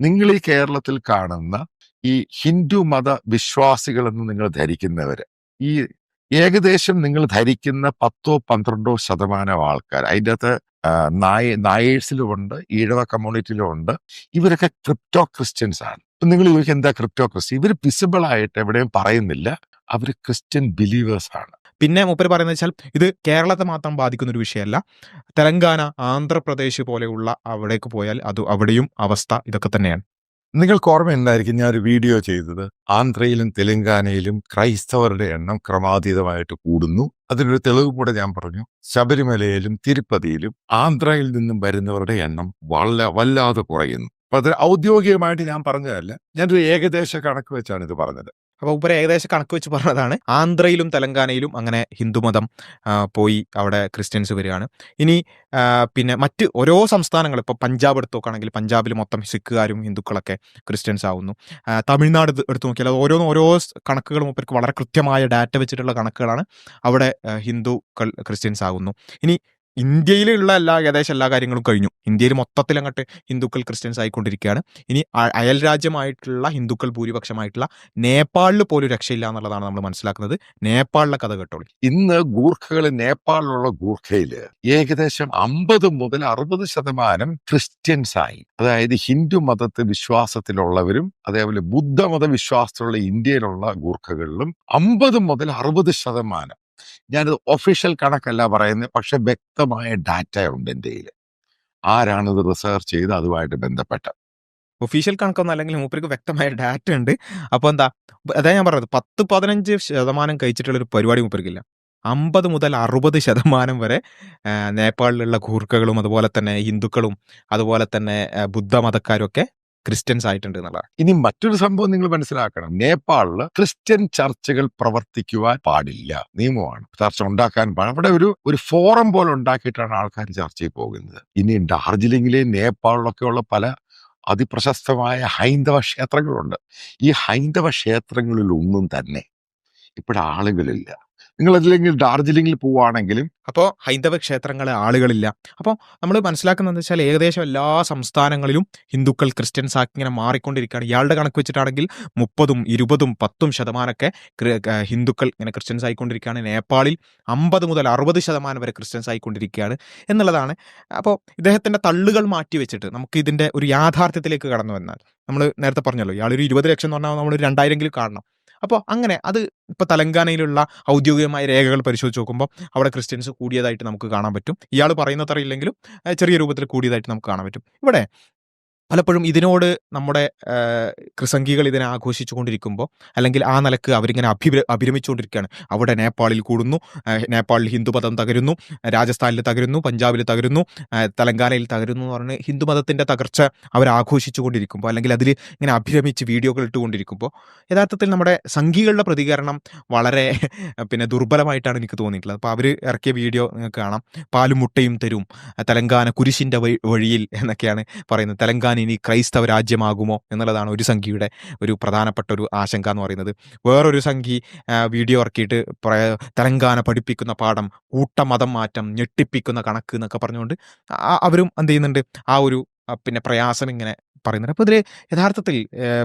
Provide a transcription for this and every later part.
നിങ്ങൾ ഈ കേരളത്തിൽ കാണുന്ന ഈ ഹിന്ദു മത വിശ്വാസികളെന്ന് നിങ്ങൾ ധരിക്കുന്നവര് ഈ ഏകദേശം നിങ്ങൾ ധരിക്കുന്ന പത്തോ പന്ത്രണ്ടോ ശതമാനം ആൾക്കാർ അതിന്റെ അകത്ത് നായ നായേഴ്സിലുമുണ്ട് ഈഴവ കമ്മ്യൂണിറ്റിയിലും ഉണ്ട് ഇവരൊക്കെ ക്രിപ്റ്റോ ക്രിസ്ത്യൻസ് ആണ്. ഇപ്പം നിങ്ങൾ ചോദിക്കും എന്താ ക്രിപ്റ്റോ ക്രിസ്ത്യൻ? ഇവർ വിസിബിൾ ആയിട്ട് എവിടെയും പറയുന്നില്ല. അവർ ക്രിസ്ത്യൻ ബിലീവേഴ്സ് ആണ്. പിന്നെ മൂപ്പര് പറയുന്നത് വെച്ചാൽ ഇത് കേരളത്തെ മാത്രം ബാധിക്കുന്ന ഒരു വിഷയമല്ല. തെലങ്കാന ആന്ധ്രാപ്രദേശ് പോലെയുള്ള അവിടേക്ക് പോയാൽ അത് അവിടെയും അവസ്ഥ ഇതൊക്കെ തന്നെയാണ്. നിങ്ങൾക്ക് ഓർമ്മ ഉണ്ടായിരിക്കും ഞാൻ ഒരു വീഡിയോ ചെയ്തത്? ആന്ധ്രയിലും തെലങ്കാനയിലും ക്രൈസ്തവരുടെ എണ്ണം ക്രമാതീതമായിട്ട് കൂടുന്നു. അതിനൊരു തെളിവ് കൂടെ ഞാൻ പറഞ്ഞു. ശബരിമലയിലും തിരുപ്പതിയിലും ആന്ധ്രയിൽ നിന്നും വരുന്നവരുടെ എണ്ണം വല്ല വല്ലാതെ കുറയുന്നു. അപ്പൊ ഔദ്യോഗികമായിട്ട് ഞാൻ പറഞ്ഞതല്ല. ഞാനൊരു ഏകദേശ കണക്ക് വെച്ചാണ് ഇത് പറഞ്ഞത്. അപ്പോൾ ഉപര ഏകദേശം കണക്ക് വെച്ച് പറഞ്ഞതാണ്. ആന്ധ്രയിലും തെലങ്കാനയിലും അങ്ങനെ ഹിന്ദുമതം പോയി അവിടെ ക്രിസ്ത്യൻസ് വരികയാണ്. ഇനി പിന്നെ മറ്റ് ഓരോ സംസ്ഥാനങ്ങൾ ഇപ്പോൾ പഞ്ചാബ് എടുത്ത് നോക്കുകയാണെങ്കിൽ പഞ്ചാബിൽ മൊത്തം സിഖുകാരും ഹിന്ദുക്കളൊക്കെ ക്രിസ്ത്യൻസ് ആവുന്നു. തമിഴ്നാട് എടുത്ത് നോക്കിയാൽ ഓരോന്നും ഓരോ കണക്കുകളും മൂപ്പർക്ക് വളരെ കൃത്യമായ ഡാറ്റ വെച്ചിട്ടുള്ള കണക്കുകളാണ് അവിടെ ഹിന്ദുക്കൾ ക്രിസ്ത്യൻസ് ആകുന്നു ഇനി ഇന്ത്യയിലുള്ള എല്ലാ ഏകദേശം എല്ലാ കാര്യങ്ങളും കഴിഞ്ഞു. ഇന്ത്യയിൽ മൊത്തത്തിൽ അങ്ങോട്ട് ഹിന്ദുക്കൾ ക്രിസ്ത്യൻസ് ആയിക്കൊണ്ടിരിക്കുകയാണ്. ഇനി അയൽ രാജ്യമായിട്ടുള്ള ഹിന്ദുക്കൾ ഭൂരിപക്ഷമായിട്ടുള്ള നേപ്പാളിൽ പോലും രക്ഷയില്ല എന്നുള്ളതാണ് നമ്മൾ മനസ്സിലാക്കുന്നത്. നേപ്പാളിലെ കഥ കേട്ടോളി. ഇന്ന് ഗൂർഖകൾ നേപ്പാളിലുള്ള ഗൂർഖയിൽ ഏകദേശം അമ്പത് മുതൽ അറുപത് ശതമാനം ക്രിസ്ത്യൻസ് ആയി. അതായത് ഹിന്ദു മതത്തെ വിശ്വാസത്തിലുള്ളവരും അതേപോലെ ബുദ്ധമത വിശ്വാസത്തിലുള്ള ഇന്ത്യയിലുള്ള ഗൂർഖകളിലും അമ്പത് മുതൽ അറുപത് ശതമാനം ഞാനത് ഒഫീഷ്യൽ കണക്കല്ല പറയുന്നത് പക്ഷെ വ്യക്തമായ ഡാറ്റ ഉണ്ട് എന്റെ കയ്യിൽ ആരാണിത് റിസർച്ച് ചെയ്ത് അതുമായിട്ട് ബന്ധപ്പെട്ട. ഒഫീഷ്യൽ കണക്കൊന്നും അല്ലെങ്കിൽ മൂപ്പർക്ക് വ്യക്തമായ ഡാറ്റ ഉണ്ട്. അപ്പോൾ എന്താ അതാ ഞാൻ പറഞ്ഞത് പത്ത് പതിനഞ്ച് ശതമാനം കഴിച്ചിട്ടുള്ള ഒരു പരിപാടി മൂപ്പർക്കില്ല. അമ്പത് മുതൽ അറുപത് ശതമാനം വരെ നേപ്പാളിലുള്ള ഖൂർക്കകളും അതുപോലെ തന്നെ ഹിന്ദുക്കളും അതുപോലെ തന്നെ ബുദ്ധമതക്കാരും ഒക്കെ ക്രിസ്ത്യൻസ് ആയിട്ടുണ്ട് എന്നുള്ളതാണ്. ഇനി മറ്റൊരു സംഭവം നിങ്ങൾ മനസ്സിലാക്കണം. നേപ്പാളിൽ ക്രിസ്ത്യൻ ചർച്ചുകൾ പ്രവർത്തിക്കുവാൻ പാടില്ല. നിയമമാണ്. ചർച്ച ഉണ്ടാക്കാൻ പാടില്ല അവിടെ ഒരു ഒരു ഫോറം പോലെ ഉണ്ടാക്കിയിട്ടാണ് ആൾക്കാർ ചർച്ചയിൽ പോകുന്നത്. ഇനി ഡാർജിലിംഗിലെ നേപ്പാളിലൊക്കെ ഉള്ള പല അതിപ്രശസ്തമായ ഹൈന്ദവ ക്ഷേത്രങ്ങളുണ്ട്. ഈ ഹൈന്ദവ ക്ഷേത്രങ്ങളിലൊന്നും തന്നെ ഇപ്പോഴാളുകളില്ല. നിങ്ങൾ അല്ലെങ്കിൽ ഡാർജിലിംഗിൽ പോവുകയാണെങ്കിലും അപ്പോൾ ഹൈന്ദവ ക്ഷേത്രങ്ങളെ ആളുകളില്ല. അപ്പോൾ നമ്മൾ മനസ്സിലാക്കുന്നത് വെച്ചാൽ ഏകദേശം എല്ലാ സംസ്ഥാനങ്ങളിലും ഹിന്ദുക്കൾ ക്രിസ്ത്യൻസ് ആക്കി ഇങ്ങനെ മാറിക്കൊണ്ടിരിക്കുകയാണ്. ഇയാളുടെ കണക്ക് വെച്ചിട്ടാണെങ്കിൽ മുപ്പതും ഇരുപതും പത്തും ശതമാനമൊക്കെ ഹിന്ദുക്കൾ ഇങ്ങനെ ക്രിസ്ത്യൻസ് ആയിക്കൊണ്ടിരിക്കുകയാണ്. നേപ്പാളിൽ അമ്പത് മുതൽ അറുപത് ശതമാനം വരെ ക്രിസ്ത്യൻസ് ആയിക്കൊണ്ടിരിക്കുകയാണ് എന്നുള്ളതാണ്. അപ്പോൾ ഇദ്ദേഹത്തിന്റെ തള്ളുകൾ മാറ്റി വെച്ചിട്ട് നമുക്ക് ഇതിന്റെ ഒരു യാഥാർത്ഥ്യത്തിലേക്ക് കടന്നു വന്നാൽ നമ്മൾ നേരത്തെ പറഞ്ഞല്ലോ ഇയാളൊരു ഇരുപത് ലക്ഷം എന്ന് പറഞ്ഞാൽ നമ്മൾ രണ്ടായിരമെങ്കിലും കാണണം. അപ്പോൾ അങ്ങനെ അത് ഇപ്പോൾ തെലങ്കാനയിലുള്ള ഔദ്യോഗികമായ രേഖകൾ പരിശോധിച്ച് നോക്കുമ്പോൾ അവിടെ ക്രിസ്ത്യൻസ് കൂടിയതായിട്ട് നമുക്ക് കാണാൻ പറ്റും. ഇയാൾ പറയുന്നത്ര ഇല്ലെങ്കിലും ചെറിയ രൂപത്തിൽ കൂടിയതായിട്ട് നമുക്ക് കാണാൻ പറ്റും. ഇവിടെ പലപ്പോഴും ഇതിനോട് നമ്മുടെ ക്രിസംഗികൾ ഇതിനെ ആഘോഷിച്ചു കൊണ്ടിരിക്കുമ്പോൾ അല്ലെങ്കിൽ ആ നിലയ്ക്ക് അവരിങ്ങനെ അഭിര അഭിരമിച്ചുകൊണ്ടിരിക്കുകയാണ്. അവിടെ നേപ്പാളിൽ കൂടുന്നു നേപ്പാളിൽ ഹിന്ദുമതം തകരുന്നു രാജസ്ഥാനിൽ തകരുന്നു പഞ്ചാബിൽ തകരുന്നു തെലങ്കാനയിൽ തകരുന്നു എന്ന് പറഞ്ഞ് ഹിന്ദുമതത്തിന്റെ തകർച്ച അവർ ആഘോഷിച്ചു കൊണ്ടിരിക്കുമ്പോൾ അല്ലെങ്കിൽ അതിൽ ഇങ്ങനെ അഭിരമിച്ച് വീഡിയോകൾ ഇട്ടുകൊണ്ടിരിക്കുമ്പോൾ യഥാർത്ഥത്തിൽ നമ്മുടെ സംഘികളുടെ പ്രതികരണം വളരെ പിന്നെ ദുർബലമായിട്ടാണ് എനിക്ക് തോന്നിയിട്ടുള്ളത്. അപ്പോൾ അവർ ഇറക്കിയ വീഡിയോ നിങ്ങൾക്ക് കാണാം. പാലും മുട്ടയും തരും തെലങ്കാന കുരിശിന്റെ വഴിയിൽ എന്നൊക്കെയാണ് പറയുന്നത്. തെലങ്കാന ഇനി ക്രൈസ്തവ രാജ്യമാകുമോ എന്നുള്ളതാണ് ഒരു സംഖ്യയുടെ ഒരു പ്രധാനപ്പെട്ട ഒരു ആശങ്ക എന്ന് പറയുന്നത്. വേറൊരു സംഖ്യ വീഡിയോ ഇറക്കിയിട്ട് തെലങ്കാന പഠിപ്പിക്കുന്ന പാഠം കൂട്ടമതം മാറ്റം ഞെട്ടിപ്പിക്കുന്ന കണക്ക് എന്നൊക്കെ പറഞ്ഞുകൊണ്ട് അവരും എന്ത് ചെയ്യുന്നുണ്ട് ആ ഒരു പിന്നെ പ്രയാസം ഇങ്ങനെ പറയുന്നുണ്ട്. അപ്പോൾ ഇതിൽ യഥാർത്ഥത്തിൽ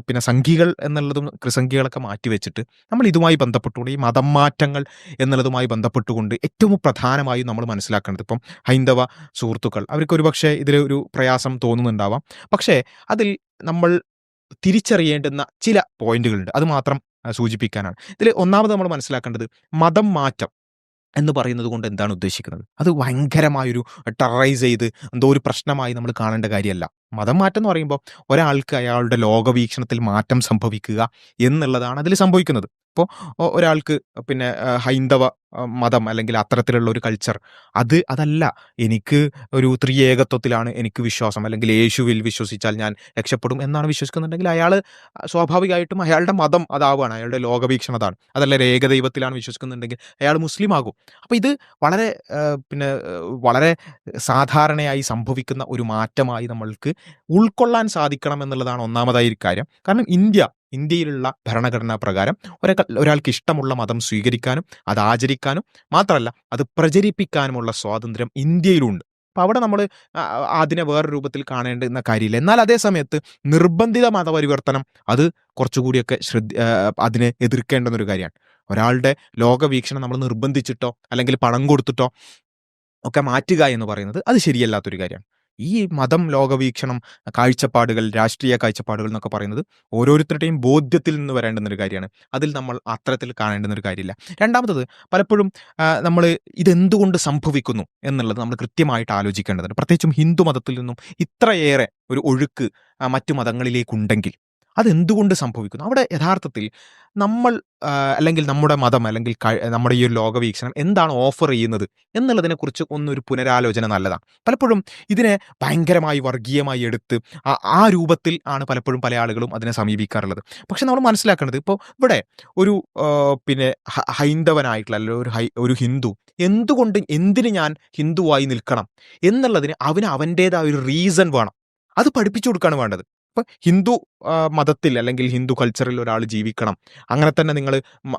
പിന്നെ സംഖികൾ എന്നുള്ളതും ക്രിസംഖികളൊക്കെ മാറ്റി വെച്ചിട്ട് നമ്മൾ ഇതുമായി ബന്ധപ്പെട്ടുകൊണ്ട് ഈ മതം മാറ്റങ്ങൾ എന്നുള്ളതുമായി ബന്ധപ്പെട്ടുകൊണ്ട് ഏറ്റവും പ്രധാനമായും നമ്മൾ മനസ്സിലാക്കേണ്ടത് ഇപ്പം ഹൈന്ദവ സുഹൃത്തുക്കൾ അവർക്ക് ഒരുപക്ഷെ ഇതിൽ ഒരു പ്രയാസം തോന്നുന്നുണ്ടാവാം. പക്ഷേ അതിൽ നമ്മൾ തിരിച്ചറിയേണ്ടുന്ന ചില പോയിന്റുകളുണ്ട്. അത് മാത്രം സൂചിപ്പിക്കാനാണ്. ഇതിൽ ഒന്നാമത് നമ്മൾ മനസ്സിലാക്കേണ്ടത് മതം മാറ്റം എന്ന് പറയുന്നത് കൊണ്ട് എന്താണ് ഉദ്ദേശിക്കുന്നത്? അത് ഭയങ്കരമായൊരു ടെററൈസ് ചെയ്ത് എന്തോ ഒരു പ്രശ്നമായി നമ്മൾ കാണേണ്ട കാര്യമല്ല. മതം മാറ്റം എന്ന് പറയുമ്പോൾ ഒരാൾക്ക് അയാളുടെ ലോകവീക്ഷണത്തിൽ മാറ്റം സംഭവിക്കുക എന്നുള്ളതാണ് അതിൽ സംഭവിക്കുന്നത്. ഇപ്പോൾ ഒരാൾക്ക് പിന്നെ ഹൈന്ദവ മതം അല്ലെങ്കിൽ അത്തരത്തിലുള്ള ഒരു കൾച്ചർ അത് അതല്ല. എനിക്ക് ഒരു ത്രിയേകത്വത്തിലാണ് എനിക്ക് വിശ്വാസം. അല്ലെങ്കിൽ യേശുവിൽ വിശ്വസിച്ചാൽ ഞാൻ രക്ഷപ്പെടും എന്നാണ് വിശ്വസിക്കുന്നുണ്ടെങ്കിൽ അയാൾ സ്വാഭാവികമായിട്ടും അയാളുടെ മതം അതാവുകയാണ്. അയാളുടെ ലോകവീക്ഷണം അതാണ് അതല്ല ഏകദൈവത്തിലാണ് വിശ്വസിക്കുന്നുണ്ടെങ്കിൽ അയാൾ മുസ്ലിം ആകും അപ്പോൾ ഇത് വളരെ പിന്നെ വളരെ സാധാരണയായി സംഭവിക്കുന്ന ഒരു മാറ്റമായി നമ്മൾക്ക് ഉൾക്കൊള്ളാൻ സാധിക്കണം എന്നുള്ളതാണ് ഒന്നാമതായി കാര്യം. കാരണം ഇന്ത്യ ഇന്ത്യയിലുള്ള ഭരണഘടനാ പ്രകാരം ഒരാൾ ഒരാൾക്ക് ഇഷ്ടമുള്ള മതം സ്വീകരിക്കാനും അത് ആചരിക്കാനും മാത്രമല്ല അത് പ്രചരിപ്പിക്കാനുമുള്ള സ്വാതന്ത്ര്യം ഇന്ത്യയിലുണ്ട്. അപ്പോൾ അവിടെ നമ്മൾ അതിനെ വേറെ രൂപത്തിൽ കാണേണ്ടുന്ന കാര്യമില്ല. എന്നാൽ അതേ സമയത്ത് നിർബന്ധിത മതപരിവർത്തനം അത് കുറച്ചുകൂടിയൊക്കെ ശ്രദ്ധ അതിനെ എതിർക്കേണ്ടുന്ന ഒരു കാര്യമാണ്. ഒരാളുടെ ലോകവീക്ഷണം നമ്മൾ നിർബന്ധിച്ചിട്ടോ അല്ലെങ്കിൽ പണം കൊടുത്തിട്ടോ ഒക്കെ മാറ്റുക എന്ന് പറയുന്നത് അത് ശരിയല്ലാത്തൊരു കാര്യമാണ്. ഈ മതം ലോകവീക്ഷണം കാഴ്ചപ്പാടുകൾ രാഷ്ട്രീയ കാഴ്ചപ്പാടുകൾ എന്നൊക്കെ പറയുന്നത് ഓരോരുത്തരുടെയും ബോധ്യത്തിൽ നിന്ന് വരേണ്ടുന്ന ഒരു കാര്യമാണ്. അതിൽ നമ്മൾ അത്തരത്തിൽ കാണേണ്ടുന്ന ഒരു കാര്യമില്ല. രണ്ടാമത്തത് പലപ്പോഴും നമ്മൾ ഇതെന്തുകൊണ്ട് സംഭവിക്കുന്നു എന്നുള്ളത് നമ്മൾ കൃത്യമായിട്ട് ആലോചിക്കേണ്ടതുണ്ട്. പ്രത്യേകിച്ചും ഹിന്ദു മതത്തിൽ നിന്നും ഇത്രയേറെ ഒരു ഒഴുക്ക് മറ്റു മതങ്ങളിലേക്കുണ്ടെങ്കിൽ. അതെന്തുകൊണ്ട് സംഭവിക്കുന്നു? അവിടെ യഥാർത്ഥത്തിൽ നമ്മൾ അല്ലെങ്കിൽ നമ്മുടെ മതം അല്ലെങ്കിൽ നമ്മുടെ ഈ ഒരു ലോകവീക്ഷണം എന്താണ് ഓഫർ ചെയ്യുന്നത് എന്നുള്ളതിനെക്കുറിച്ച് ഒന്നൊരു പുനരാലോചന നല്ലതാണ്. പലപ്പോഴും ഇതിനെ ഭയങ്കരമായി വർഗീയമായി എടുത്ത് ആ- രൂപത്തിൽ ആണ് പലപ്പോഴും പല ആളുകളും അതിനെ സമീപിക്കാറുള്ളത്. പക്ഷെ നമ്മൾ മനസ്സിലാക്കേണ്ടത് ഇപ്പോൾ ഇവിടെ ഒരു പിന്നെ ഹൈന്ദവനായിട്ടുള്ള അല്ലെങ്കിൽ ഒരു ഹൈ ഒരു ഹിന്ദു എന്തുകൊണ്ട് എന്തിന് ഞാൻ ഹിന്ദുവായി നിൽക്കണം എന്നുള്ളതിന് അവന് അവന്റേതായ ഒരു റീസൺ വേണം. അത് പഠിപ്പിച്ചു കൊടുക്കുകയാണ് വേണ്ടത്. ഇപ്പം ഹിന്ദു മതത്തിൽ അല്ലെങ്കിൽ ഹിന്ദു കൾച്ചറിൽ ഒരാൾ ജീവിക്കണം. അങ്ങനെ തന്നെ നിങ്ങൾ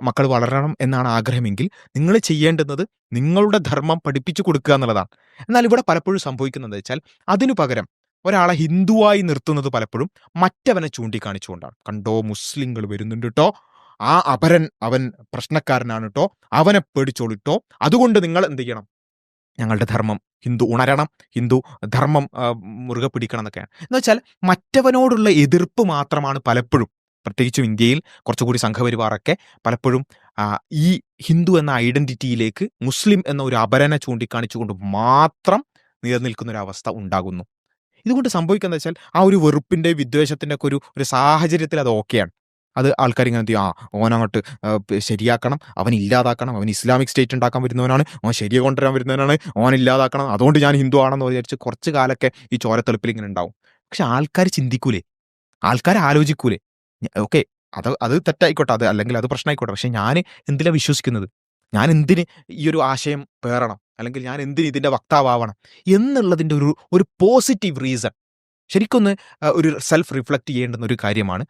മക്കൾ വളരണം എന്നാണ് ആഗ്രഹമെങ്കിൽ നിങ്ങൾ ചെയ്യേണ്ടുന്നത് നിങ്ങളുടെ ധർമ്മം പഠിപ്പിച്ചു കൊടുക്കുക എന്നുള്ളതാണ്. എന്നാൽ ഇവിടെ പലപ്പോഴും സംഭവിക്കുന്നത് വെച്ചാൽ അതിനു പകരം ഒരാളെ ഹിന്ദുവായി നിർത്തുന്നത് പലപ്പോഴും മറ്റവനെ ചൂണ്ടിക്കാണിച്ചുകൊണ്ടാണ്. കണ്ടോ മുസ്ലിങ്ങൾ വരുന്നുണ്ട് കേട്ടോ ആ അപരൻ അവൻ പ്രശ്നക്കാരനാണ് കേട്ടോ അവനെ പേടിച്ചോളിട്ടോ അതുകൊണ്ട് നിങ്ങൾ എന്ത് ചെയ്യണം? ഞങ്ങളുടെ ധർമ്മം. ഹിന്ദു ഉണരണം ഹിന്ദു ധർമ്മം മുറുകെ പിടിക്കണം എന്നൊക്കെയാണ് എന്ന് വെച്ചാൽ മറ്റവനോടുള്ള എതിർപ്പ് മാത്രമാണ് പലപ്പോഴും. പ്രത്യേകിച്ചും ഇന്ത്യയിൽ കുറച്ചുകൂടി സംഘപരിവാറൊക്കെ പലപ്പോഴും ഈ ഹിന്ദു എന്ന ഐഡന്റിറ്റിയിലേക്ക് മുസ്ലിം എന്ന ഒരു അപരന ചൂണ്ടിക്കാണിച്ചുകൊണ്ട് മാത്രം നിലനിൽക്കുന്ന ഒരു അവസ്ഥ ഉണ്ടാകുന്നു. ഇതുകൊണ്ട് സംഭവിക്കുന്നത് വെച്ചാൽ ആ ഒരു വെറുപ്പിന്റെ വിദ്വേഷത്തിന്റെ ഒക്കെ ഒരു ഒരു സാഹചര്യത്തിൽ അത് ഓക്കെയാണ്. അത് ആൾക്കാർ ഇങ്ങനെ ആ ഓനങ്ങോട്ട് ശരിയാക്കണം അവൻ ഇല്ലാതാക്കണം അവൻ ഇസ്ലാമിക് സ്റ്റേറ്റ് ഉണ്ടാക്കാൻ വരുന്നവനാണ് ഓൻ ശരിയെ കൊണ്ടുവരാൻ വരുന്നവനാണ് ഓൻ ഇല്ലാതാക്കണം. അതുകൊണ്ട് ഞാൻ ഹിന്ദു ആണെന്ന് വിചാരിച്ച് കുറച്ച് കാലൊക്കെ ഈ ചോരത്തെളുപ്പിൽ ഇങ്ങനെ ഉണ്ടാവും. പക്ഷെ ആൾക്കാർ ചിന്തിക്കൂലേ? ആൾക്കാർ ആലോചിക്കൂലേ? ഓക്കെ അത് അത് തെറ്റായിക്കോട്ടെ അത് അല്ലെങ്കിൽ അത് പ്രശ്നമായിക്കോട്ടെ പക്ഷെ ഞാൻ എന്തിനാണ് വിശ്വസിക്കുന്നത്? ഞാൻ എന്തിന് ഈ ഒരു ആശയം പേറണം? അല്ലെങ്കിൽ ഞാൻ എന്തിന് ഇതിന്റെ വക്താവണം എന്നുള്ളതിന്റെ ഒരു ഒരു പോസിറ്റീവ് റീസൺ. ശരിക്കൊന്ന് ഒരു സെൽഫ് റിഫ്ലക്റ്റ് ചെയ്യേണ്ടുന്ന ഒരു കാര്യമാണ്.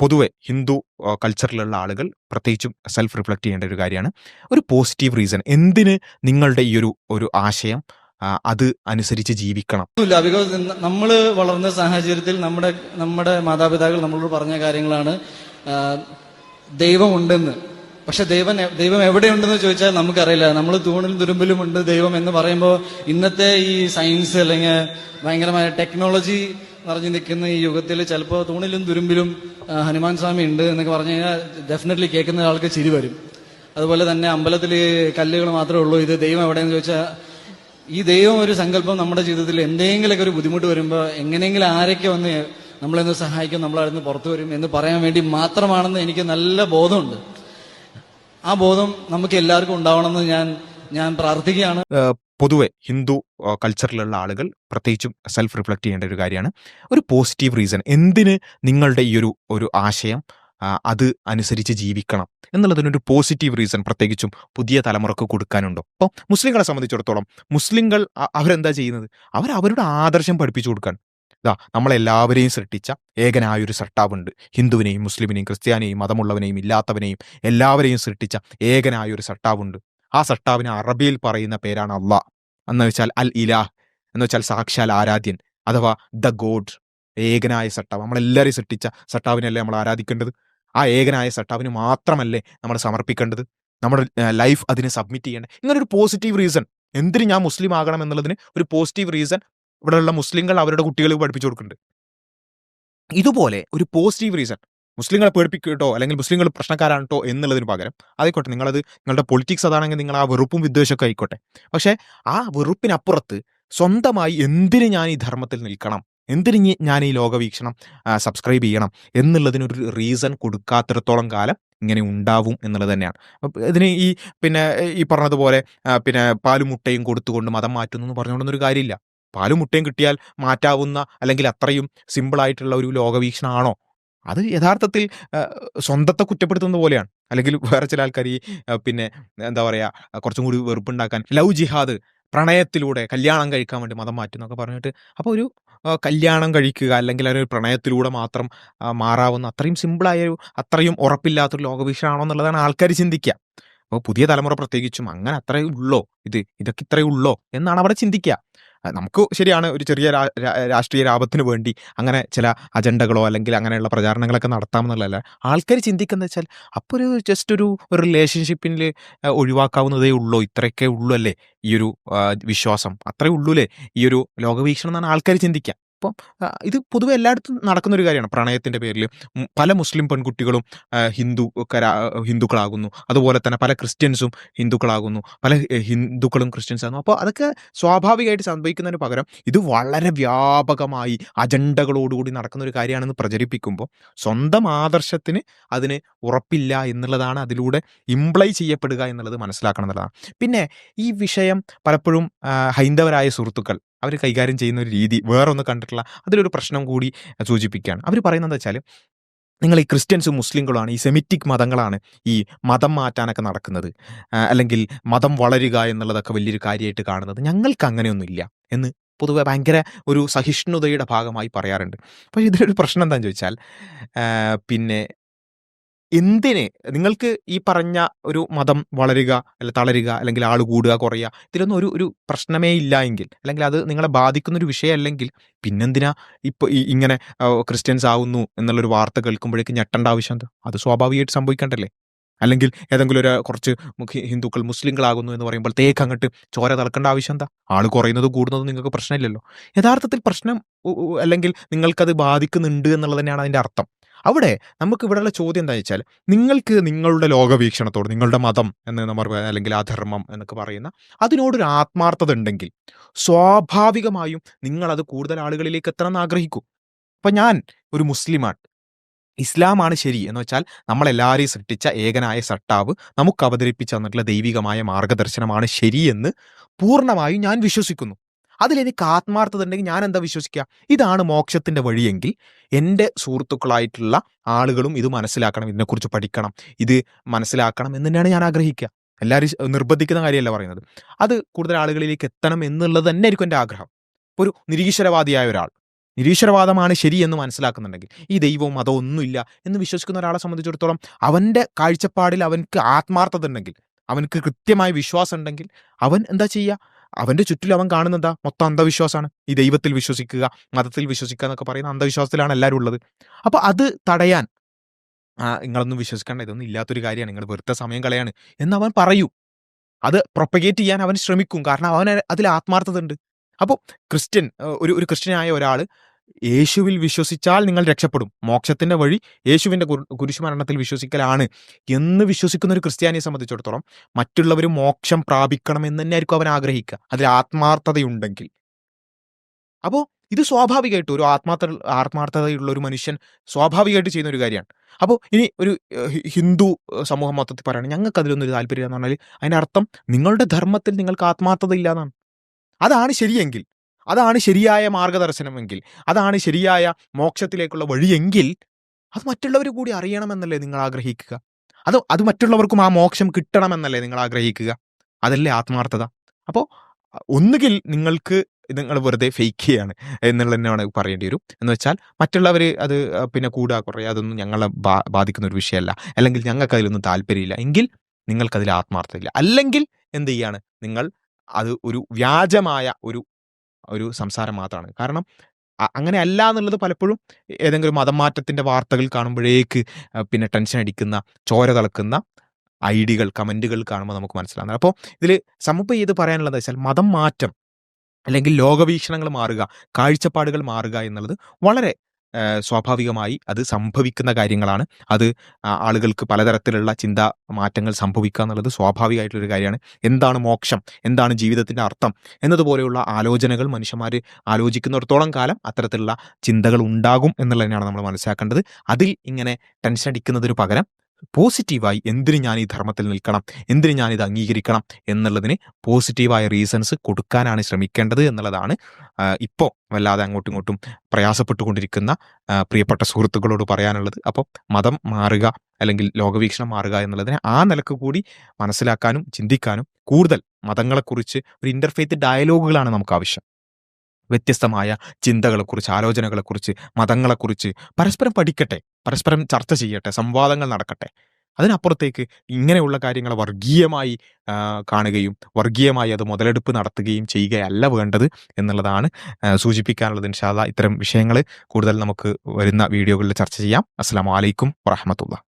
പൊതുവെ ഹിന്ദു കൾച്ചറിലുള്ള ആളുകൾ പ്രത്യേകിച്ചും സെൽഫ് റിഫ്ലക്റ്റ് ചെയ്യേണ്ട ഒരു കാര്യമാണ്. ഒരു പോസിറ്റീവ് റീസൺ എന്തിന് നിങ്ങളുടെ ഈ ഒരു ഒരു ആശയം അത് അനുസരിച്ച് ജീവിക്കണം? ഇല്ല ബിക്കോസ് നമ്മൾ വളർന്ന സാഹചര്യത്തിൽ നമ്മുടെ നമ്മുടെ മാതാപിതാക്കൾ നമ്മളോട് പറഞ്ഞ കാര്യങ്ങളാണ് ദൈവമുണ്ടെന്ന്. പക്ഷെ ദൈവം ദൈവം എവിടെയുണ്ടെന്ന് ചോദിച്ചാൽ നമുക്കറിയില്ല. നമ്മൾ തൂണിലും തുരുമ്പിലും ഉണ്ട് ദൈവം എന്ന് പറയുമ്പോൾ ഇന്നത്തെ ഈ സയൻസ് അല്ലെങ്കിൽ ഭയങ്കരമായ ടെക്നോളജി നിറഞ്ഞു നിൽക്കുന്ന ഈ യുഗത്തിൽ ചിലപ്പോൾ തൂണിലും തുരുമ്പിലും ഹനുമാൻ സ്വാമി ഉണ്ട് എന്നൊക്കെ പറഞ്ഞു കഴിഞ്ഞാൽ ഡെഫിനറ്റ്ലി കേൾക്കുന്ന ആൾക്ക് ചിരി വരും. അതുപോലെ തന്നെ അമ്പലത്തിൽ കല്ലുകൾ മാത്രമേ ഉള്ളൂ. ഇത് ദൈവം എവിടെയെന്ന് ചോദിച്ചാൽ ഈ ദൈവം ഒരു സങ്കല്പം നമ്മുടെ ജീവിതത്തിൽ എന്തെങ്കിലുമൊക്കെ ഒരു ബുദ്ധിമുട്ട് വരുമ്പോൾ എങ്ങനെയെങ്കിലും ആരൊക്കെ വന്ന് നമ്മളെന്ന് സഹായിക്കും നമ്മളവിടുന്ന് പുറത്തു വരും എന്ന് പറയാൻ വേണ്ടി മാത്രമാണെന്ന് എനിക്ക് നല്ല ബോധമുണ്ട്. ആ ബോധം നമുക്ക് എല്ലാവർക്കും ഉണ്ടാവണമെന്ന് ഞാൻ ഞാൻ പ്രാർത്ഥിക്കുകയാണ്. പൊതുവെ ഹിന്ദു കൾച്ചറിലുള്ള ആളുകൾ പ്രത്യേകിച്ചും സെൽഫ് റിഫ്ലക്റ്റ് ചെയ്യേണ്ട ഒരു കാര്യമാണ്. ഒരു പോസിറ്റീവ് റീസൺ എന്തിന് നിങ്ങളുടെ ഈ ഒരു ഒരു ആശയം അത് അനുസരിച്ച് ജീവിക്കണം എന്നുള്ളതിനൊരു പോസിറ്റീവ് റീസൺ പ്രത്യേകിച്ചും പുതിയ തലമുറയ്ക്ക് കൊടുക്കാനുണ്ടോ? അപ്പോൾ മുസ്ലിങ്ങളെ സംബന്ധിച്ചിടത്തോളം മുസ്ലിങ്ങൾ അവരെന്താ ചെയ്യുന്നത്? അവർ അവരുടെ ആദർശം പഠിപ്പിച്ചു കൊടുക്കാൻ. ഇതാ നമ്മളെല്ലാവരെയും സൃഷ്ടിച്ച ഏകനായ ഒരു സട്ടാവുണ്ട് ഹിന്ദുവിനെയും മുസ്ലിമിനെയും ക്രിസ്ത്യാനിയെയും മതമുള്ളവനെയും ഇല്ലാത്തവനെയും എല്ലാവരെയും സൃഷ്ടിച്ച ഏകനായ ഒരു സട്ടാവുണ്ട് ആ സട്ടാവിന് അറബിയിൽ പറയുന്ന പേരാണ് അള്ളാ എന്ന് വെച്ചാൽ അൽ ഇലാഹ് എന്ന് വെച്ചാൽ സാക്ഷാൽ ആരാധ്യൻ അഥവാ ദ ഗോഡ് ഏകനായ സട്ടാവ് നമ്മളെല്ലാവരെയും സൃഷ്ടിച്ച സട്ടാവിനല്ലേ നമ്മൾ ആരാധിക്കേണ്ടത്? ആ ഏകനായ സട്ടാവിന് മാത്രമല്ലേ നമ്മൾ സമർപ്പിക്കേണ്ടത്? നമ്മുടെ ലൈഫ് അതിനെ സബ്മിറ്റ് ചെയ്യേണ്ടത്? ഇങ്ങനെ ഒരു പോസിറ്റീവ് റീസൺ. എന്തിന് ഞാൻ മുസ്ലിം ആകണം എന്നുള്ളതിന് ഒരു പോസിറ്റീവ് റീസൺ ഇവിടെയുള്ള മുസ്ലിങ്ങൾ അവരുടെ കുട്ടികൾക്ക് പഠിപ്പിച്ചു കൊടുക്കുന്നുണ്ട്. ഇതുപോലെ ഒരു പോസിറ്റീവ് റീസൺ. മുസ്ലിങ്ങളെ പേടിപ്പിക്കട്ടോ അല്ലെങ്കിൽ മുസ്ലിങ്ങൾ പ്രശ്നക്കാരാണ് കേട്ടോ എന്നുള്ളതിന് പകരം ആയിക്കോട്ടെ നിങ്ങളത് നിങ്ങളുടെ പൊളിറ്റിക്സ് അതാണെങ്കിൽ നിങ്ങൾ ആ വെറുപ്പും വിദ്വേഷമൊക്കെ ആയിക്കോട്ടെ. പക്ഷേ ആ വെറുപ്പിനപ്പുറത്ത് സ്വന്തമായി എന്തിന് ഞാൻ ഈ ധർമ്മത്തിൽ നിൽക്കണം? എന്തിന് ഞാൻ ഈ ലോകവീക്ഷണം സബ്സ്ക്രൈബ് ചെയ്യണം എന്നുള്ളതിനൊരു റീസൺ കൊടുക്കാത്തിടത്തോളം കാലം ഇങ്ങനെ ഉണ്ടാവും എന്നുള്ളത് തന്നെയാണ്. ഇതിന് ഈ പിന്നെ ഈ പറഞ്ഞതുപോലെ പിന്നെ പാലും മുട്ടയും കൊടുത്തുകൊണ്ട് മതം മാറ്റുന്നു എന്ന് പറഞ്ഞുകൊണ്ടൊന്നും ഒരു കാര്യമില്ല. പാലും മുട്ടയും കിട്ടിയാൽ മാറ്റാവുന്ന അല്ലെങ്കിൽ അത്രയും സിമ്പിളായിട്ടുള്ള ഒരു ലോകവീക്ഷണമാണോ അത് യഥാർത്ഥത്തിൽ സ്വന്തത്തെ കുറ്റപ്പെടുത്തുന്നത് പോലെയാണ്. അല്ലെങ്കിൽ വേറെ ചില ആൾക്കാർ ഈ പിന്നെ എന്താ പറയുക കുറച്ചും കൂടി വെറുപ്പുണ്ടാക്കാൻ ലവ് ജിഹാദ് പ്രണയത്തിലൂടെ കല്യാണം കഴിക്കാൻ വേണ്ടി മതം മാറ്റുന്നൊക്കെ പറഞ്ഞിട്ട് അപ്പോൾ ഒരു കല്യാണം കഴിക്കുക അല്ലെങ്കിൽ അതിനൊരു പ്രണയത്തിലൂടെ മാത്രം മാറാവുന്ന അത്രയും സിമ്പിളായ ഒരു അത്രയും ഉറപ്പില്ലാത്തൊരു ലോകവീക്ഷണമാണോ എന്നുള്ളതാണ് ആൾക്കാർ ചിന്തിക്കുക അപ്പോൾ പുതിയ തലമുറ പ്രത്യേകിച്ചും അങ്ങനെ അത്രയേ ഉള്ളോ? ഇത് ഇതൊക്കെ ഇത്രയേ ഉള്ളോ? എന്നാണ് അവിടെ ചിന്തിക്കുക നമുക്ക് ശരിയാണ് ഒരു ചെറിയ രാഷ്ട്രീയ ലാഭത്തിന് വേണ്ടി അങ്ങനെ ചില അജണ്ടകളോ അല്ലെങ്കിൽ അങ്ങനെയുള്ള പ്രചാരണങ്ങളൊക്കെ നടത്താമെന്നുള്ളതല്ല. ആൾക്കാർ ചിന്തിക്കുന്നത് വെച്ചാൽ അപ്പോൾ ഒരു ജസ്റ്റ് ഒരു റിലേഷൻഷിപ്പിൽ ഒഴിവാക്കാവുന്നതേ ഉള്ളൂ. ഇത്രയൊക്കെ ഉള്ളൂ അല്ലേ? ഈ ഒരു വിശ്വാസം. അത്രേ ഉള്ളൂ അല്ലേ? ഈ ഒരു ലോകവീക്ഷണം എന്നാണ് ആൾക്കാർ ചിന്തിക്കുക അപ്പം ഇത് പൊതുവെ എല്ലായിടത്തും നടക്കുന്ന ഒരു കാര്യമാണ് പ്രണയത്തിന്റെ പേരിൽ പല മുസ്ലിം പെൺകുട്ടികളും ഹിന്ദു ഹിന്ദുക്കളാകുന്നു. അതുപോലെ തന്നെ പല ക്രിസ്ത്യൻസും ഹിന്ദുക്കളാകുന്നു. പല ഹിന്ദുക്കളും ക്രിസ്ത്യൻസ് ആകുന്നു അപ്പോൾ അതൊക്കെ സ്വാഭാവികമായിട്ട് സംഭവിക്കുന്നതിന് പകരം ഇത് വളരെ വ്യാപകമായി അജണ്ടകളോടുകൂടി നടക്കുന്ന ഒരു കാര്യമാണെന്ന് പ്രചരിപ്പിക്കുമ്പോൾ സ്വന്തം ആദർശത്തിന് അതിന് ഉറപ്പില്ല എന്നുള്ളതാണ് അതിലൂടെ ഇംപ്ലൈ ചെയ്യപ്പെടുക എന്നുള്ളത് മനസ്സിലാക്കണം എന്നുള്ളതാണ്. പിന്നെ ഈ വിഷയം പലപ്പോഴും ഹൈന്ദവരായ സുഹൃത്തുക്കൾ അവർ കൈകാര്യം ചെയ്യുന്ന ഒരു രീതി വേറെ വേറൊന്ന് കണ്ടിട്ടുള്ള അതിലൊരു പ്രശ്നം കൂടി സൂചിപ്പിക്കുകയാണ്. അവർ പറയുന്നത് വെച്ചാൽ നിങ്ങൾ ഈ ക്രിസ്ത്യൻസും മുസ്ലിങ്ങളുമാണ് ഈ സെമിറ്റിക് മതങ്ങളാണ് ഈ മതം മാറ്റാനൊക്കെ നടക്കുന്നത്. അല്ലെങ്കിൽ മതം വളരുക എന്നുള്ളതൊക്കെ വലിയൊരു കാര്യമായിട്ട് കാണുന്നത്. ഞങ്ങൾക്ക് അങ്ങനെയൊന്നുമില്ല എന്ന് പൊതുവെ ഭയങ്കര ഒരു സഹിഷ്ണുതയുടെ ഭാഗമായി പറയാറുണ്ട്. അപ്പോൾ ഇതിലൊരു പ്രശ്നം എന്താണെന്ന് ചോദിച്ചാൽ പിന്നെ എന്തിന് നിങ്ങൾക്ക് ഈ പറഞ്ഞ ഒരു മതം വളരുക അല്ല തളരുക അല്ലെങ്കിൽ ആൾ കൂടുക കുറയുക ഇതിലൊന്നും ഒരു ഒരു പ്രശ്നമേ ഇല്ല എങ്കിൽ അല്ലെങ്കിൽ അത് നിങ്ങളെ ബാധിക്കുന്ന ഒരു വിഷയമല്ലെങ്കിൽ പിന്നെന്തിനാ ഇപ്പോൾ ഇങ്ങനെ ക്രിസ്ത്യൻസ് ആവുന്നു എന്നുള്ളൊരു വാർത്ത കേൾക്കുമ്പോഴേക്കും ഞെട്ടേണ്ട ആവശ്യം എന്താ? അത് സ്വാഭാവികമായിട്ട് സംഭവിക്കണ്ടല്ലേ അല്ലെങ്കിൽ ഏതെങ്കിലും ഒരു കുറച്ച് ഹിന്ദുക്കൾ മുസ്ലിങ്ങളാകുന്നു എന്ന് പറയുമ്പോൾ പറയുമ്പോഴത്തേക്ക് അങ്ങോട്ട് ചോര തിളക്കേണ്ട ആവശ്യം എന്താ? ആൾ കുറയുന്നത് കൂടുന്നത് നിങ്ങൾക്ക് പ്രശ്നമില്ലല്ലോ. യഥാർത്ഥത്തിൽ പ്രശ്നം അല്ലെങ്കിൽ നിങ്ങൾക്കത് ബാധിക്കുന്നുണ്ട് എന്നുള്ളത് തന്നെയാണ് അതിന്റെ അർത്ഥം. അവിടെ നമുക്ക് ഇവിടെയുള്ള ചോദ്യം എന്താ വെച്ചാൽ നിങ്ങൾക്ക് നിങ്ങളുടെ ലോകവീക്ഷണത്തോട് നിങ്ങളുടെ മതം എന്ന് നമ്മൾ അല്ലെങ്കിൽ അധർമ്മം എന്നൊക്കെ പറയുന്ന അതിനോടൊരു ആത്മാർത്ഥത ഉണ്ടെങ്കിൽ സ്വാഭാവികമായും നിങ്ങളത് കൂടുതൽ ആളുകളിലേക്ക് എത്തണം എന്ന് ആഗ്രഹിക്കും. അപ്പം ഞാൻ ഒരു മുസ്ലിമാണ്. ഇസ്ലാമാണ് ശരി എന്ന് വെച്ചാൽ നമ്മളെല്ലാവരെയും സൃഷ്ടിച്ച ഏകനായ സട്ടാവ് നമുക്ക് അവതരിപ്പിച്ചു തന്നിട്ടുള്ള ദൈവികമായ മാർഗദർശനമാണ് ശരിയെന്ന് പൂർണമായും ഞാൻ വിശ്വസിക്കുന്നു. അതിലെനിക്ക് ആത്മാർത്ഥത ഉണ്ടെങ്കിൽ ഞാൻ എന്താ വിശ്വസിക്കുക ഇതാണ് മോക്ഷത്തിന്റെ വഴിയെങ്കിൽ എന്റെ സുഹൃത്തുക്കളായിട്ടുള്ള ആളുകളും ഇത് മനസ്സിലാക്കണം ഇതിനെക്കുറിച്ച് പഠിക്കണം ഇത് മനസ്സിലാക്കണം എന്ന് തന്നെയാണ് ഞാൻ ആഗ്രഹിക്കുക എല്ലാവരും നിർബന്ധിക്കുന്ന കാര്യമല്ല പറയുന്നത്. അത് കൂടുതൽ ആളുകളിലേക്ക് എത്തണം എന്നുള്ളത് തന്നെ ആയിരിക്കും എന്റെ ആഗ്രഹം. ഒരു നിരീശ്വരവാദിയായ ഒരാൾ. നിരീശ്വരവാദമാണ് ശരിയെന്ന് മനസ്സിലാക്കുന്നുണ്ടെങ്കിൽ ഈ ദൈവവും അതോ ഒന്നുമില്ല എന്ന് വിശ്വസിക്കുന്ന ഒരാളെ സംബന്ധിച്ചിടത്തോളം അവന്റെ കാഴ്ചപ്പാടിൽ അവൻക്ക് ആത്മാർത്ഥത ഉണ്ടെങ്കിൽ അവനക്ക് കൃത്യമായ വിശ്വാസം ഉണ്ടെങ്കിൽ അവൻ എന്താ ചെയ്യുക? അവന്റെ ചുറ്റിലും അവൻ കാണുന്നതാ മൊത്തം അന്ധവിശ്വാസമാണ്. ഈ ദൈവത്തിൽ വിശ്വസിക്കുക മതത്തിൽ വിശ്വസിക്കുക എന്നൊക്കെ പറയുന്ന അന്ധവിശ്വാസത്തിലാണ് എല്ലാവരും ഉള്ളത്. അപ്പോൾ അത് തടയാൻ നിങ്ങളൊന്നും വിശ്വസിക്കേണ്ട ഇതൊന്നും ഇല്ലാത്തൊരു കാര്യമാണ്. നിങ്ങൾ വെറുതെ സമയം കളയാണ് എന്ന് അവൻ പറയൂ. അത് പ്രൊപ്പഗേറ്റ് ചെയ്യാൻ അവൻ ശ്രമിക്കും. കാരണം അവൻ അതിൽ ആത്മാർത്ഥത ഉണ്ട് അപ്പോൾ ക്രിസ്ത്യൻ ഒരു ഒരു ക്രിസ്ത്യനായ ഒരാൾ യേശുവിൽ വിശ്വസിച്ചാൽ നിങ്ങൾ രക്ഷപ്പെടും. മോക്ഷത്തിന്റെ വഴി യേശുവിന്റെ കുരു- കുരിശുമരണത്തിൽ വിശ്വസിക്കലാണ് എന്ന് വിശ്വസിക്കുന്ന ഒരു ക്രിസ്ത്യാനിയെ സംബന്ധിച്ചിടത്തോളം മറ്റുള്ളവർ മോക്ഷം പ്രാപിക്കണം എന്ന് തന്നെയായിരിക്കും അവൻ ആഗ്രഹിക്കുക അതിൽ ആത്മാർത്ഥതയുണ്ടെങ്കിൽ. അപ്പോൾ ഇത് സ്വാഭാവികമായിട്ട് ഒരു ആത്മാർത്ഥ ആത്മാർത്ഥതയുള്ള ഒരു മനുഷ്യൻ സ്വാഭാവികമായിട്ട് ചെയ്യുന്ന ഒരു കാര്യമാണ്. അപ്പോൾ ഇനി ഒരു ഹിന്ദു സമൂഹം മൊത്തത്തിൽ പറയുകയാണ് ഞങ്ങൾക്ക് അതിലൊന്നും ഒരു താല്പര്യം എന്ന് പറഞ്ഞാൽ അതിനർത്ഥം നിങ്ങളുടെ ധർമ്മത്തിൽ നിങ്ങൾക്ക് ആത്മാർത്ഥത ഇല്ല എന്നാണ്. അതാണ് ശരിയെങ്കിൽ. അതാണ് ശരിയായ മാർഗദർശനമെങ്കിൽ അതാണ് ശരിയായ മോക്ഷത്തിലേക്കുള്ള വഴിയെങ്കിൽ അത് മറ്റുള്ളവർ കൂടി അറിയണമെന്നല്ലേ നിങ്ങൾ ആഗ്രഹിക്കുക? അത് അത് മറ്റുള്ളവർക്കും ആ മോക്ഷം കിട്ടണമെന്നല്ലേ നിങ്ങൾ ആഗ്രഹിക്കുക? അതല്ലേ ആത്മാർത്ഥത. അപ്പോൾ ഒന്നുകിൽ നിങ്ങൾക്ക് നിങ്ങൾ വെറുതെ ഫേക്ക് ചെയ്യാണ് എന്നുള്ള തന്നെയാണ് പറയേണ്ടി വരും. എന്ന് വെച്ചാൽ മറ്റുള്ളവർ അത് പിന്നെ കൂടുക കുറയുക അതൊന്നും ഞങ്ങളെ ബാധിക്കുന്ന ഒരു വിഷയമല്ല. അല്ലെങ്കിൽ ഞങ്ങൾക്ക് അതിലൊന്നും താല്പര്യമില്ല. എങ്കിൽ നിങ്ങൾക്കതിൽ ആത്മാർത്ഥതയില്ല. അല്ലെങ്കിൽ എന്ത് ചെയ്യാണ്? നിങ്ങൾ അത് ഒരു വ്യാജമായ ഒരു ഒരു സംസാരം മാത്രമാണ് കാരണം അങ്ങനെ അല്ല എന്നുള്ളത് പലപ്പോഴും ഏതെങ്കിലും മതം മാറ്റത്തിന്റെ വാർത്തകൾ കാണുമ്പോഴേക്ക് പിന്നെ ടെൻഷൻ അടിക്കുന്ന ചോര തിളക്കുന്ന ഐഡികൾ കമന്റുകൾ കാണുമ്പോൾ നമുക്ക് മനസ്സിലാകുന്നത്. അപ്പോൾ ഇതിൽ സമൂഹം ചെയ്ത് പറയാനുള്ളത് വെച്ചാൽ മതം മാറ്റം അല്ലെങ്കിൽ ലോകവീക്ഷണങ്ങൾ മാറുക കാഴ്ചപ്പാടുകൾ മാറുക എന്നുള്ളത് വളരെ സ്വാഭാവികമായി അത് സംഭവിക്കുന്ന കാര്യങ്ങളാണ്. അത് ആളുകൾക്ക് പലതരത്തിലുള്ള ചിന്താ മാറ്റങ്ങൾ സംഭവിക്കുക എന്നുള്ളത് സ്വാഭാവികമായിട്ടുള്ളൊരു കാര്യമാണ്. എന്താണ് മോക്ഷം? എന്താണ് ജീവിതത്തിന്റെ അർത്ഥം? എന്നതുപോലെയുള്ള ആലോചനകൾ മനുഷ്യന്മാർ ആലോചിക്കുന്നിടത്തോളം കാലം അത്തരത്തിലുള്ള ചിന്തകൾ ഉണ്ടാകും എന്നുള്ളതിനാണ് നമ്മൾ മനസ്സിലാക്കേണ്ടത്. അതിൽ ഇങ്ങനെ ടെൻഷൻ അടിക്കുന്നതിന് പകരം പോസിറ്റീവായി എന്തിന് ഞാൻ ഈ ധർമ്മത്തിൽ നിൽക്കണം? എന്തിന് ഞാൻ ഇത് അംഗീകരിക്കണം? എന്നുള്ളതിന് പോസിറ്റീവായ റീസൺസ് കൊടുക്കാനാണ് ശ്രമിക്കേണ്ടത് എന്നുള്ളതാണ് ഇപ്പോൾ വല്ലാതെ അങ്ങോട്ടും ഇങ്ങോട്ടും പ്രയാസപ്പെട്ടുകൊണ്ടിരിക്കുന്ന പ്രിയപ്പെട്ട സുഹൃത്തുക്കളോട് പറയാനുള്ളത്. അപ്പോൾ മതം മാറുക അല്ലെങ്കിൽ ലോകവീക്ഷണം മാറുക എന്നുള്ളതിനെ ആ നിലയ്ക്ക് കൂടി മനസ്സിലാക്കാനും ചിന്തിക്കാനും കൂടുതൽ മതങ്ങളെക്കുറിച്ച് ഒരു ഇന്റർഫെയ്ത്ത് ഡയലോഗുകളാണ് നമുക്ക് ആവശ്യം വ്യത്യസ്തമായ ചിന്തകളെക്കുറിച്ച് ആലോചനകളെക്കുറിച്ച് മതങ്ങളെക്കുറിച്ച് പരസ്പരം പഠിക്കട്ടെ. പരസ്പരം ചർച്ച ചെയ്യട്ടെ സംവാദങ്ങൾ നടക്കട്ടെ. അതിനപ്പുറത്തേക്ക് ഇങ്ങനെയുള്ള കാര്യങ്ങൾ വർഗീയമായി കാണുകയും വർഗീയമായി അത് മുതലെടുപ്പ് നടത്തുകയും ചെയ്യുകയല്ല വേണ്ടത് എന്നുള്ളതാണ് സൂചിപ്പിക്കാനുള്ളത്. ഇൻഷാല്ല ഇത്തരം വിഷയങ്ങൾ കൂടുതൽ നമുക്ക് വരുന്ന വീഡിയോകളിൽ ചർച്ച ചെയ്യാം. അസ്സാം വലൈക്കും വറഹമത്തുള്ള